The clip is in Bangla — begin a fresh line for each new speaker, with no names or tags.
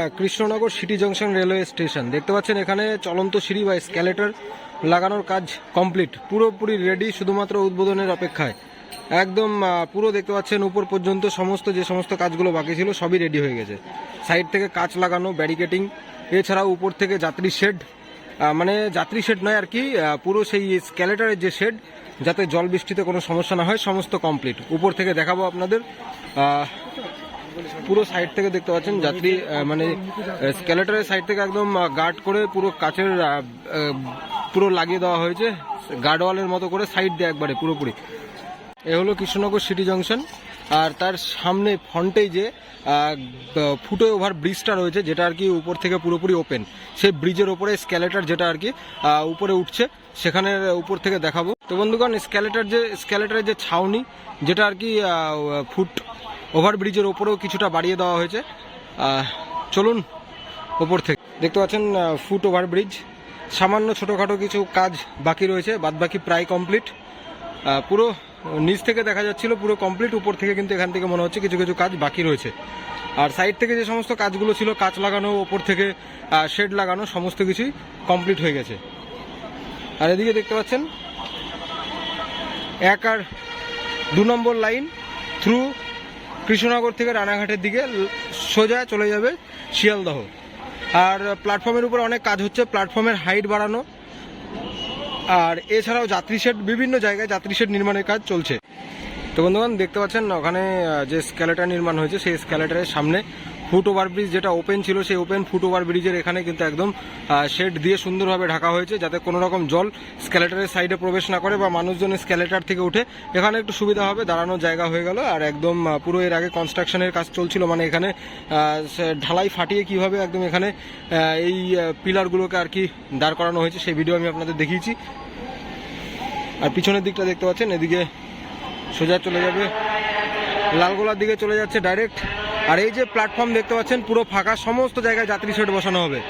হ্যাঁ, Krishnanagar city junction railway station. দেখতে পাচ্ছেন এখানে চলন্ত সিঁড়ি বা স্ক্যালেটার লাগানোর কাজ কমপ্লিট। পুরোপুরি রেডি শুধুমাত্র উদ্বোধনের অপেক্ষায়। একদম পুরো দেখতে পাচ্ছেন উপর পর্যন্ত সমস্ত যে সমস্ত কাজগুলো বাকি ছিল সবই রেডি হয়ে গেছে। সাইড থেকে কাচ লাগানো ব্যারিকেটিং এছাড়াও উপর থেকে যাত্রী শেড মানে যাত্রী শেড নয় আর কি পুরো সেই স্ক্যালেটারের যে শেড যাতে জল বৃষ্টিতে কোনো সমস্যা না হয় সমস্ত কমপ্লিট উপর থেকে দেখাবো আপনাদের। পুরো সাইড থেকে দেখতে পাচ্ছেন যাত্রী মানে স্কেলেটারের সাইড থেকে একদম গার্ড করে পুরো কাচের পুরো লাগিয়ে দেওয়া হয়েছে। গার্ডওয়ালের মতো করে সাইড দিয়ে একবারে পুরোপুরি। এ হলো কৃষ্ণনগর সিটি জংশন আর তার সামনে ফ্রন্টেই যে ফুটো ওভার ব্রিজটা রয়েছে, যেটা আর কি উপর থেকে পুরোপুরি ওপেন সেই ব্রিজের ওপরে স্ক্যালেটার যেটা আর কি উপরে উঠছে। সেখানে উপর থেকে দেখাবো। তো বন্ধুগণ স্ক্যালেটার যে স্ক্যালেটারের যে ছাউনি, যেটা আর কি ফুট ওভার ব্রিজের ওপরেও কিছুটা বাড়িয়ে দেওয়া হয়েছে। চলুন ওপর থেকে। দেখতে পাচ্ছেন ফুট ওভার ব্রিজ সামান্য ছোটোখাটো কিছু কাজ বাকি রয়েছে, বাদবাকি প্রায় কমপ্লিট। পুরো নিচ থেকে দেখা যাচ্ছিল, পুরো কমপ্লিট। উপর থেকে কিন্তু এখান থেকে মনে হচ্ছে কিছু কিছু কাজ বাকি রয়েছে। আর সাইড থেকে যে সমস্ত কাজগুলো ছিল, কাচ লাগানো, ওপর থেকে শেড লাগানো, সমস্ত কিছুই কমপ্লিট হয়ে গেছে। আর এদিকে দেখতে পাচ্ছেন, এক আর দু নম্বর লাইন থ্রু কৃষ্ণনগর থেকে রানাঘাটের দিকে সোজা চলে যাবে শিয়ালদহ। আর প্ল্যাটফর্মের উপর অনেক কাজ হচ্ছে, প্ল্যাটফর্মের হাইট বাড়ানো। আর এছাড়াও যাত্রী শেড বিভিন্ন জায়গায় যাত্রী শেড নির্মাণের কাজ চলছে। তো বন্ধুগণ, দেখতে পাচ্ছেন, ওখানে যে স্ক্যালেটার নির্মাণ হয়েছে, সেই স্ক্যালেটারের সামনে ফুট ওভার ব্রিজ যেটা ওপেন ছিল, সেই ওপেন ফুট ওভার ব্রিজের এখানে কিন্তু একদম শেড দিয়ে সুন্দরভাবে ঢাকা হয়েছে, যাতে কোনো রকম জল স্ক্যালেটারের সাইডে প্রবেশ না করে বা মানুষজন স্ক্যালেটার থেকে উঠে এখানে একটু সুবিধা হবে, দাঁড়ানোর জায়গা হয়ে গেল। আর একদম পুরো এর আগে কনস্ট্রাকশনের কাজ চলছিল মানে এখানে ঢালাই ফাটিয়ে কীভাবে একদম এখানে এই পিলারগুলোকে আর কি দাঁড় করানো হয়েছে, সেই ভিডিও আমি আপনাদের দেখিয়েছি। আর পিছনের দিকটা দেখতে পাচ্ছেন, এদিকে সোজা চলে যাবে, লালগোলার দিকে চলে যাচ্ছে ডাইরেক্ট আর এই যে প্ল্যাটফর্ম দেখতে পাচ্ছেন পুরো ফাঁকা সমস্ত জায়গায় যাত্রী সেট বসানো হবে।